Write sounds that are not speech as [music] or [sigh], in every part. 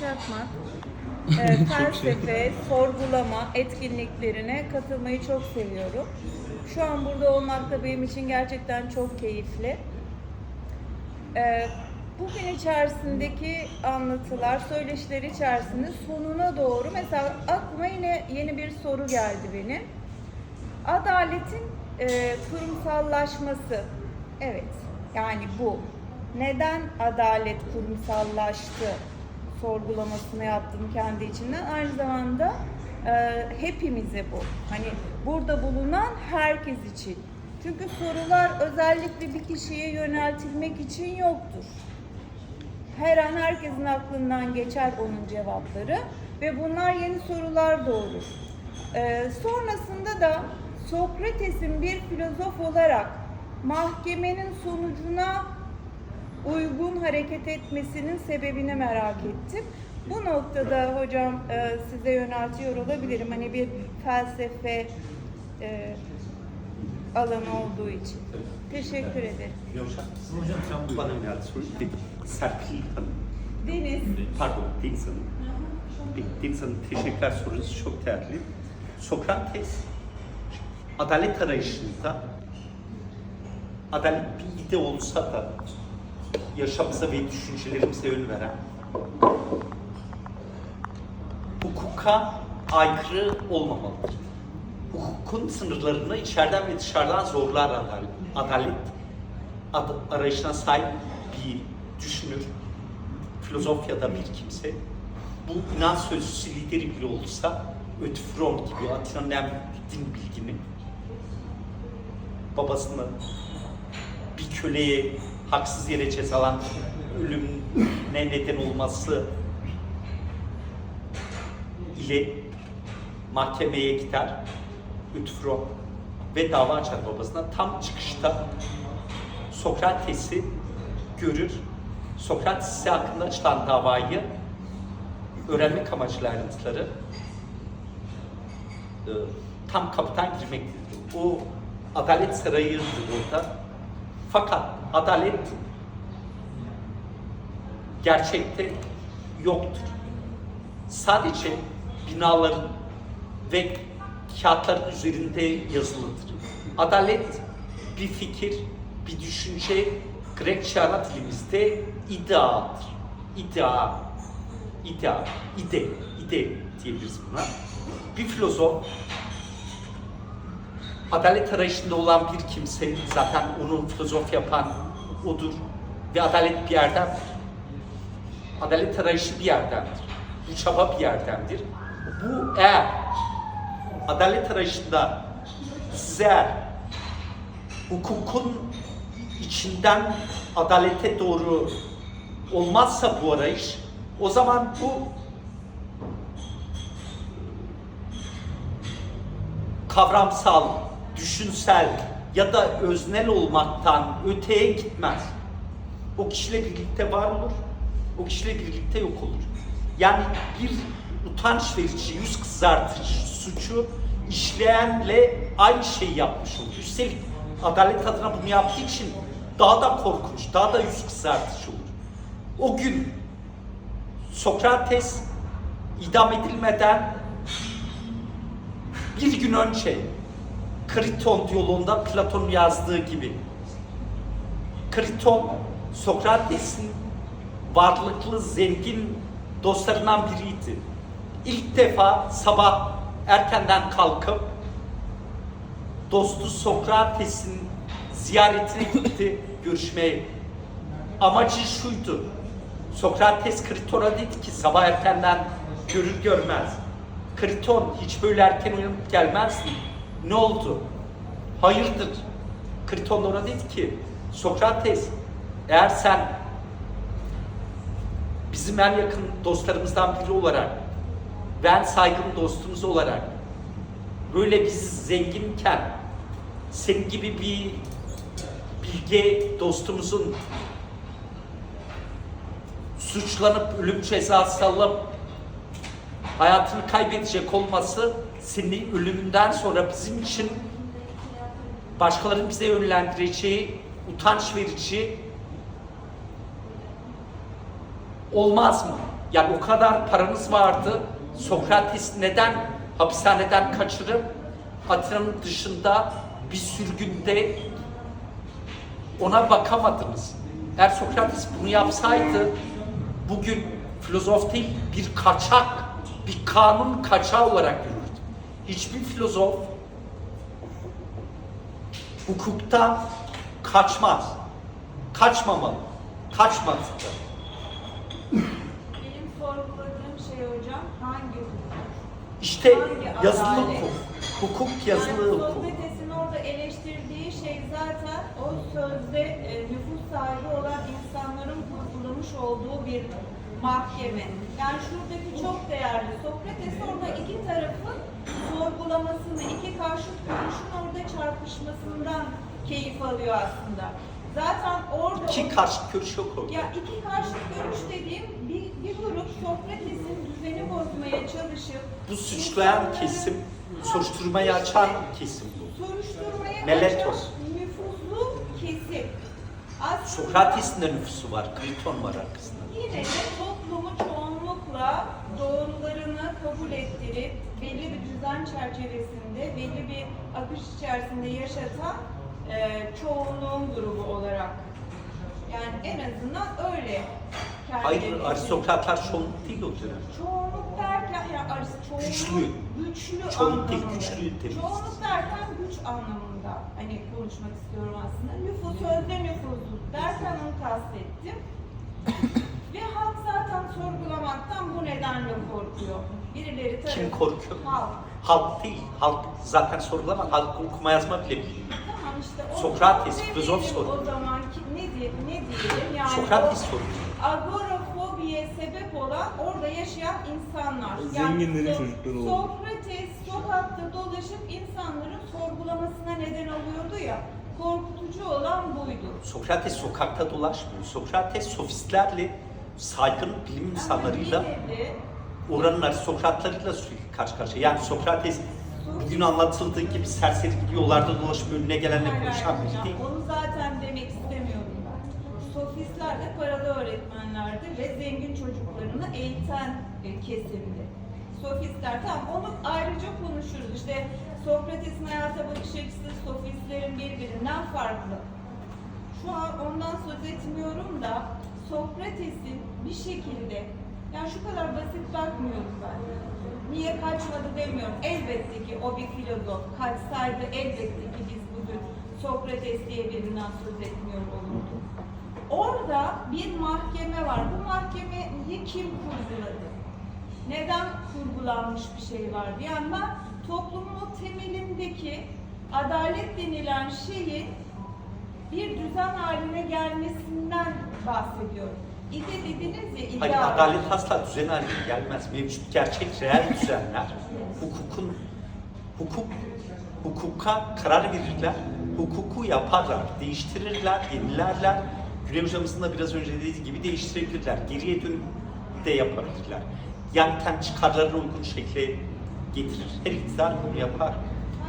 Çakmak e, [laughs] felsefe, sorgulama etkinliklerine katılmayı çok seviyorum. Şu an burada olmak da benim için gerçekten çok keyifli. E, bugün içerisindeki anlatılar, söyleşiler içerisinde sonuna doğru mesela aklıma yine yeni bir soru geldi benim. Adaletin e, kurumsallaşması. Evet, yani bu. Neden adalet kurumsallaştı? Sorgulamasını yaptım kendi içinden. Aynı zamanda e, hepimize bu. Hani burada bulunan herkes için. Çünkü sorular özellikle bir kişiye yöneltilmek için yoktur. Her an herkesin aklından geçer onun cevapları ve bunlar yeni sorular doğurur. Ee, sonrasında da Sokrates'in bir filozof olarak mahkemenin sonucuna uygun hareket etmesinin sebebini merak ettim. Bu noktada hocam e, size yöneltiyor olabilirim. Hani bir felsefe e, alanı olduğu için. Teşekkür ederim. Hocam sen bana geldi soru. Serpil Hanım. Deniz. Pardon Deniz Hanım. Deniz Hanım teşekkürler sorunuz çok değerli. Sokrates adalet arayışında adalet bir ide olsa da yaşamımıza ve düşüncelerimize yön veren hukuka aykırı olmamalıdır. Hukukun sınırlarını içeriden ve dışarıdan zorlar adalet. Adalet ad- arayışına sahip bir düşünür, filozof ya da bir kimse bu inanç sözcüsü lideri bile olsa Ötfron gibi Atina'nın en din bilgini babasını bir köleye haksız yere cezalandırıp ölümüne neden olması ile mahkemeye gider Ütfro ve dava açar babasına. Tam çıkışta Sokrates'i görür. Sokrates hakkında açılan davayı öğrenmek amacıyla ayrıntıları e, tam kapıdan girmektedir. O adalet sarayıdır orada. Fakat adalet gerçekte yoktur. Sadece binaların ve kağıtların üzerinde yazılıdır. Adalet bir fikir, bir düşünce, Grekçe ana dilimizde ideadır. İdea, idea, ide, ide diyebiliriz buna. Bir filozof adalet arayışında olan bir kimse zaten onu filozof yapan odur ve adalet bir yerdendir. Adalet arayışı bir yerdendir. Bu çaba bir yerdendir. Bu eğer adalet arayışında eğer hukukun içinden adalete doğru olmazsa bu arayış o zaman bu kavramsal, düşünsel ya da öznel olmaktan öteye gitmez. O kişiyle birlikte var olur, o kişiyle birlikte yok olur. Yani bir utanç verici, yüz kızartıcı suçu işleyenle aynı şeyi yapmış olur. Üstelik adalet adına bunu yaptığı için daha da korkunç, daha da yüz kızartıcı olur. O gün Sokrates idam edilmeden bir gün önce Kriton yolunda Platon'un yazdığı gibi Kriton Sokrates'in varlıklı, zengin dostlarından biriydi. İlk defa sabah erkenden kalkıp dostu Sokrates'in ziyaretine gitti, [laughs] görüşmeye. Amacı şuydu. Sokrates Kriton'a dedi ki sabah erkenden görür görmez. Kriton hiç böyle erken uyanıp gelmez mi? Ne oldu? Hayırdır? Kriton ona dedi ki Sokrates eğer sen bizim en yakın dostlarımızdan biri olarak ve en saygın dostumuz olarak böyle biz zenginken senin gibi bir bilge dostumuzun suçlanıp ölüm cezası alıp hayatını kaybedecek olması senin ölümünden sonra bizim için başkalarının bize yönlendireceği utanç verici olmaz mı? Yani o kadar paranız vardı. Sokrates neden hapishaneden kaçırıp Atina'nın dışında bir sürgünde ona bakamadınız. Eğer Sokrates bunu yapsaydı bugün filozof değil bir kaçak, bir kanun kaçağı olarak görürdü. Hiçbir filozof hukukta kaçmaz. Kaçmamalı. Kaçmadı. Benim sorguladığım şey hocam hangi hukuk? İşte Hangi yazılı adalet? hukuk. Hukuk yazılı yani hukuk. Sokrates'in orada eleştirdiği şey zaten o sözde e, nüfus sahibi olan insanların kurgulamış olduğu bir mahkeme. Yani şuradaki çok değerli. Sokrates orada iki tarafın sorgulamasını, iki karşıt görüşün orada çarpışmasından keyif alıyor aslında. Zaten orada İki karşı görüş yok orada. ya iki karşıt görüş dediğim bir, bir grup Sokrates'in düzeni bozmaya çalışıp Bu suçlayan kesim, soruşturmayı işte açan kesim bu. Soruşturmayı Meletos. açan nüfuzlu kesim. Aslında Sokrates'in de nüfusu var, Kriton var arkasında. yine de toplumu çoğunlukla doğrularını kabul ettirip belli bir düzen çerçevesinde, belli bir akış içerisinde yaşatan e, çoğunluğun grubu olarak. Yani en azından öyle. Hayır, aristokratlar çoğunluk değil dönem. Çoğunluk derken ya arası çoğunluk Güçlü. güçlü Çoğunluk değil, anlamında. güçlü temiz. Çoğunluk derken güç anlamında hani konuşmak istiyorum aslında. Nüfus sözde nüfusluk derken onu kastettim. Ve halk zaten sorgulamaktan bu nedenle korkuyor. Birileri tabii. Kim korkuyor? Halk. Halk değil, halk zaten sorgulamaz. Halk okuma yazma bile bilmiyor. Tamam işte o Sokrates, filozof soruyor. O zaman ki, ne diyelim, ne diyelim yani Sokrates soruyor. Agorafobiye sebep olan orada yaşayan insanlar. Zenginlerin So- çocukları oldu. Sokrates sokakta dolaşıp insanların sorgulamasına neden oluyordu ya. Korkutucu olan buydu. Sokrates sokakta dolaşmıyor. Sokrates sofistlerle saygın bilim insanlarıyla de oranın aristokratlarıyla sürekli karşı karşıya. Yani Sokrates bugün anlatıldığı gibi serseri gibi yollarda dolaşıp önüne gelenle konuşan biri hocam, değil. Onu zaten demek istemiyorum ben. Sofistler de paralı öğretmenlerdi ve zengin çocuklarını eğiten e, kesimdi. Sofistler tamam onu ayrıca konuşuruz. İşte Sokrates'in hayata bakış açısı sofistlerin birbirinden farklı. Şu an ondan söz etmiyorum da Sokrates'in bir şekilde yani şu kadar basit bakmıyorum ben. Niye kaçmadı demiyorum. Elbette ki o bir filozof. Kaçsaydı elbette ki biz bugün Sokrates diye birinden söz etmiyor olurduk. Orada bir mahkeme var. Bu mahkemeyi kim kurguladı? Neden kurgulanmış bir şey var? Yani ben toplumun o temelindeki adalet denilen şeyin bir düzen haline gelmesinden bahsediyorum. İde dediniz ya Hayır, ideal. adalet asla düzen haline gelmez. Mevcut gerçek reel düzenler, hukukun, hukuk, hukuka karar verirler, hukuku yaparlar, değiştirirler, yenilerler. Güney hocamızın da biraz önce dediği gibi değiştirebilirler, geriye dönüp de yapabilirler. Yani kendi çıkarlarına uygun şekle getirir. Her iktidar bunu yapar.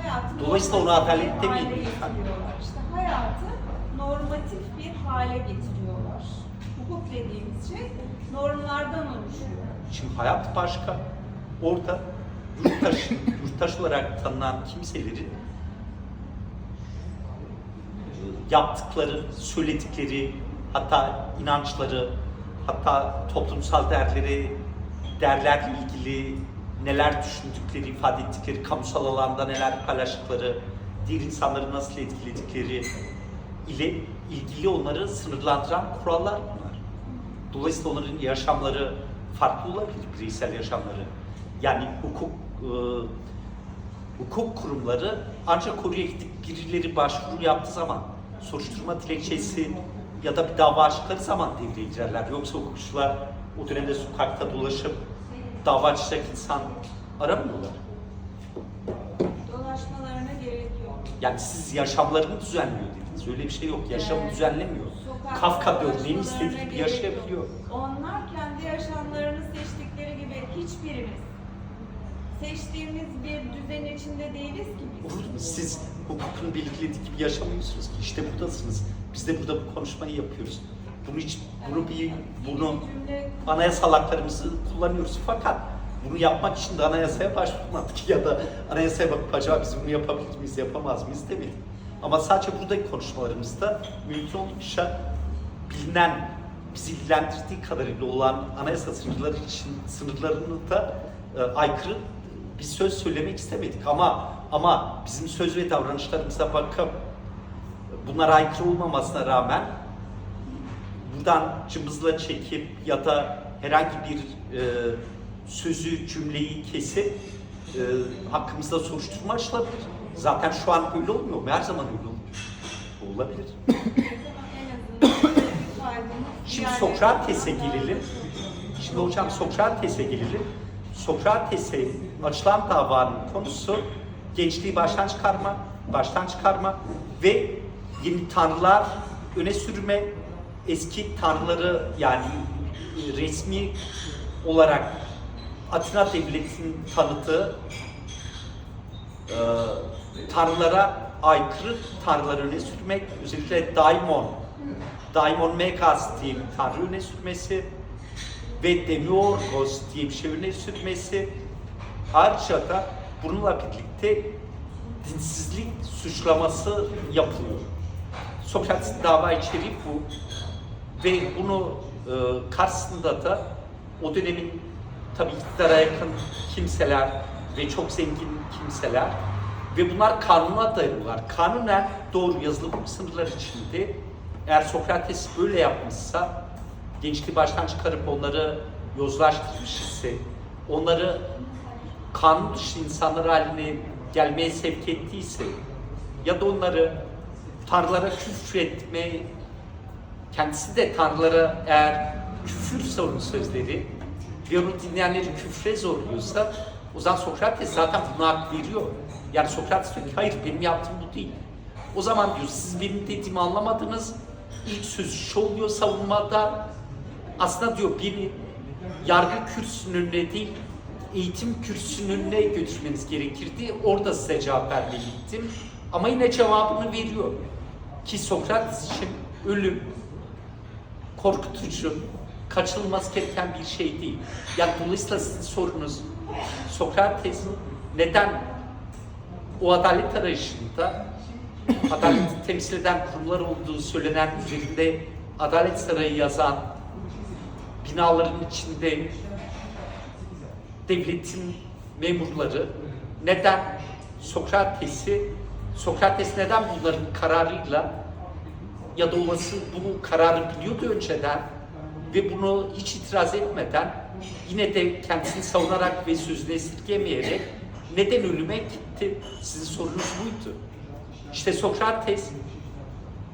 Hayatı Dolayısıyla normatif adalet demeyin. İşte hayatı normatif bir hale getiriyorlar. Hukuk dediğimiz şey normlardan oluşuyor. Şimdi hayat başka. Orada yurttaş, [laughs] yurttaş olarak tanınan kimselerin yaptıkları, söyledikleri, hatta inançları, hatta toplumsal değerleri, değerlerle ilgili neler düşündükleri, ifade ettikleri, kamusal alanda neler paylaştıkları, diğer insanları nasıl etkiledikleri ile ilgili onları sınırlandıran kurallar bunlar. Dolayısıyla onların yaşamları farklı olabilir, bireysel yaşamları. Yani hukuk e, hukuk kurumları ancak oraya gidip birileri başvuru yaptığı zaman soruşturma dilekçesi ya da bir dava açtıkları zaman devreye girerler. Yoksa hukukçular o dönemde sokakta dolaşıp dava açacak insan aramıyorlar. Dolaşmalarına gerek yok. Yani siz yaşamlarını düzenliyor dediniz. Öyle bir şey yok. Yaşamı Evet. düzenlemiyor. Sokakta Kafka örneğin istediği gibi yaşayabiliyor. yok. Onlar kendi yaşamlarını seçtikleri gibi hiçbirimiz seçtiğimiz bir düzen içinde değiliz ki biz. Olur mu? Siz hukukun belirlediği gibi yaşamıyorsunuz ki. İşte buradasınız. Biz de burada bu konuşmayı yapıyoruz. Bunu hiç bunu bir bunu anayasal haklarımızı kullanıyoruz fakat bunu yapmak için de anayasaya başvurmadık [laughs] ya da anayasaya bakıp acaba biz bunu yapabilir miyiz, yapamaz mıyız demedik. Ama sadece buradaki konuşmalarımızda mümkün oldukça bilinen, bizi ilgilendirdiği kadarıyla olan anayasa sınırları için sınırlarını da e, aykırı bir söz söylemek istemedik. Ama ama bizim söz ve davranışlarımıza bakıp bunlara aykırı olmamasına rağmen buradan cımbızla çekip ya da herhangi bir e, sözü, cümleyi kesip e, hakkımızda soruşturma açılabilir. Zaten şu an öyle olmuyor mu? Her zaman öyle oluyor. Olabilir. Şimdi Sokrates'e daha Şimdi hocam Sokrates'e gelelim. Sokrates'e açılan davanın konusu gençliği baştan çıkarma, baştan çıkarma ve yeni tanrılar öne sürme, eski tanrıları yani resmi olarak Atina devletinin tanıtığı e, tanrılara aykırı tanrıları öne sürmek, özellikle daimon, daimon megas diye bir tanrı öne sürmesi ve demiurgos diye bir şey öne sürmesi ayrıca da bununla birlikte dinsizlik suçlaması yapılıyor. Sokrates'in dava içeriği bu ve bunu e, karşısında da o dönemin tabii iktidara yakın kimseler ve çok zengin kimseler ve bunlar kanuna dayanıyorlar. Kanunen doğru yazılı bu sınırlar içinde eğer Sokrates böyle yapmışsa gençliği baştan çıkarıp onları yozlaştırmış ise onları kanun dışı insanlar haline gelmeye sevk ettiyse ya da onları tanrılara küfretme kendisi de tanrılara eğer küfür onun sözleri ve onu dinleyenleri küfre zorluyorsa o zaman Sokrates zaten buna hak veriyor. Yani Sokrates diyor ki hayır benim yaptığım bu değil. O zaman diyor siz benim dediğimi anlamadınız. İlk söz şu oluyor savunmada. Aslında diyor beni yargı kürsünün önüne değil eğitim kürsünün önüne götürmeniz gerekirdi. Orada size cevap vermeye gittim. Ama yine cevabını veriyor. Ki Sokrates için ölüm korkutucu, kaçınılmaz gereken bir şey değil. Yani dolayısıyla sizin sorunuz Sokrates neden o adalet arayışında adalet [clears throat] temsil eden kurumlar olduğu söylenen üzerinde Adalet Sarayı yazan binaların içinde devletin memurları neden Sokrates'i Sokrates neden bunların kararıyla ya da olası bu kararı biliyordu önceden ve bunu hiç itiraz etmeden yine de kendisini savunarak ve sözünü esirgemeyerek neden ölüme gitti? Sizin sorunuz buydu. İşte Sokrates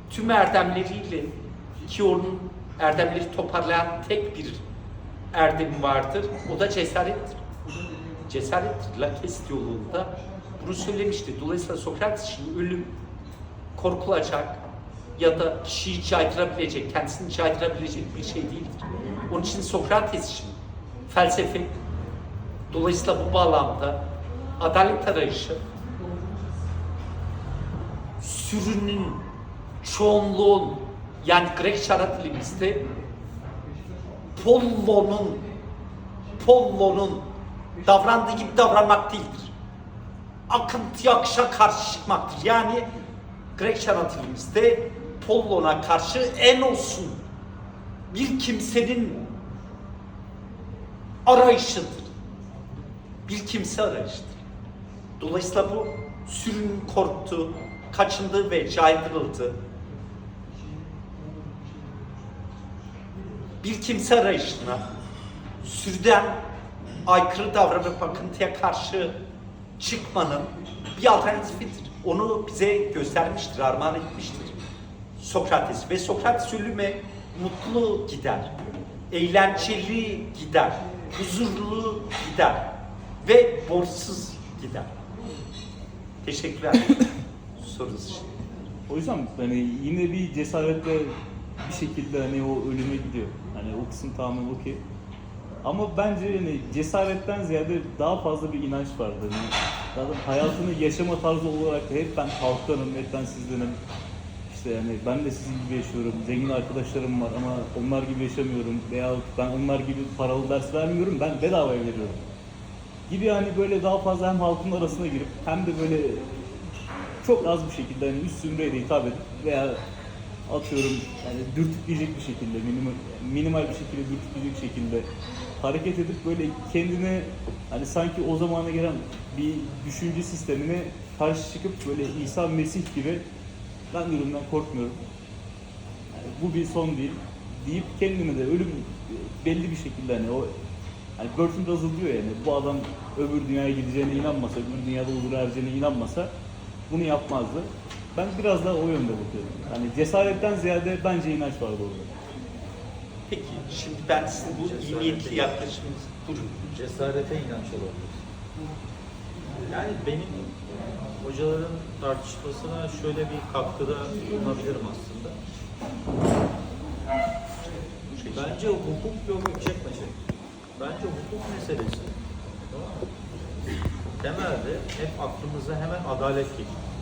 tüm erdemleriyle ki onun erdemleri toparlayan tek bir erdemi vardır. O da cesarettir. Cesarettir. Lakest yolunda bunu söylemişti. Dolayısıyla Sokrates için ölüm korkulacak ya da kişiyi caydırabilecek, kendisini caydırabilecek bir şey değildir. Onun için Sokrates için felsefe, dolayısıyla bu bağlamda adalet arayışı, sürünün, çoğunluğun, yani Grek şarap dilimizde Pollo'nun Pollo'nun davrandığı gibi davranmak değildir. Akıntıya akışa karşı çıkmaktır. Yani Grek şarap dilimizde Pollon'a karşı en olsun bir kimsenin arayışıdır. Bir kimse arayışıdır. Dolayısıyla bu sürünün korktuğu, kaçındığı ve caydırıldığı bir kimse arayışına sürüden aykırı davranıp akıntıya karşı çıkmanın bir alternatifidir. Onu bize göstermiştir, armağan etmiştir Sokrates. Ve Sokrates ölüme mutlu gider, eğlenceli gider, huzurlu gider ve borçsuz gider. Teşekkürler [coughs] sorunuz için. O yüzden hani yine bir cesaretle bir şekilde hani o ölüme gidiyor. Hani o kısım tamamen okey. Ama bence hani cesaretten ziyade daha fazla bir inanç vardı. Hani zaten hayatını yaşama tarzı olarak hep ben halktanım, hep ben sizdenim. İşte yani ben de sizin gibi yaşıyorum. Zengin arkadaşlarım var ama onlar gibi yaşamıyorum. Veya ben onlar gibi paralı ders vermiyorum. Ben bedavaya veriyorum. Gibi hani böyle daha fazla hem halkın arasına girip hem de böyle çok az bir şekilde hani üst zümreye de hitap edip veya atıyorum yani dürtükleyecek bir şekilde minimal, minimal bir şekilde dürtükleyecek şekilde hareket edip böyle kendine hani sanki o zamana gelen bir düşünce sistemine karşı çıkıp böyle İsa Mesih gibi ben ölümden korkmuyorum. Yani bu bir son değil deyip kendime de ölüm belli bir şekilde hani o hani Bertrand Russell diyor yani bu adam öbür dünyaya gideceğine inanmasa, öbür dünyada huzura ereceğine inanmasa bunu yapmazdı. Ben biraz daha o yönde bakıyorum. Hani cesaretten ziyade bence inanç vardı orada. Peki şimdi ben sizin bu iyi niyetli yaklaşımınızı. Cesarete inanç olabilir. Yani benim hocaların tartışmasına şöyle bir katkıda bulunabilirim aslında. Bence hukuk yok çekmeyecek. Bence hukuk meselesi temelde hep aklımıza hemen adalet geliyor.